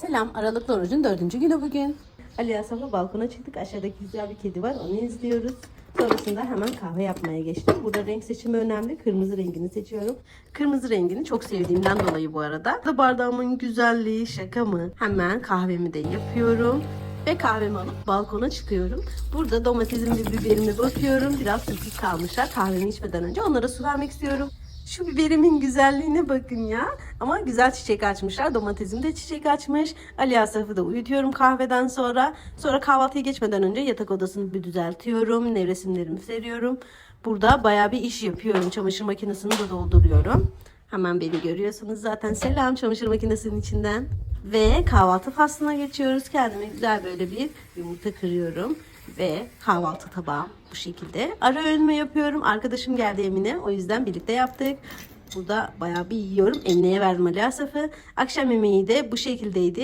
Selam, Aralıklı orucun dördüncü günü bugün. Ali Asaf'la balkona çıktık. Aşağıdaki güzel bir kedi var, onu izliyoruz. Sonrasında hemen kahve yapmaya geçtim. Burada renk seçimi önemli. Kırmızı rengini seçiyorum. Kırmızı rengini çok sevdiğimden dolayı bu arada. Da bardağımın güzelliği şaka mı? Hemen kahvemi de yapıyorum. Ve kahvemi alıp balkona çıkıyorum. Burada domatesim ve biberime bakıyorum. Biraz susuz kalmışlar. Kahvemi içmeden önce onlara su vermek istiyorum. Şu biberimin güzelliğine bakın ya. Ama güzel çiçek açmışlar. Domatesim de çiçek açmış. Ali Asaf'ı da uyutuyorum kahveden sonra. Sonra kahvaltıya geçmeden önce yatak odasını bir düzeltiyorum. Nevresimlerimi seriyorum. Burada bayağı bir iş yapıyorum. Çamaşır makinesini de dolduruyorum. Hemen beni görüyorsunuz zaten. Selam çamaşır makinesinin içinden. Ve kahvaltı faslına geçiyoruz. Kendime güzel böyle bir yumurta kırıyorum. Ve kahvaltı tabağım bu şekilde. Ara öğünme yapıyorum. Arkadaşım geldi Emine. O yüzden birlikte yaptık. Burada bayağı bir yiyorum. Emine'ye verdim Ali Asaf'ı. Akşam yemeği de bu şekildeydi.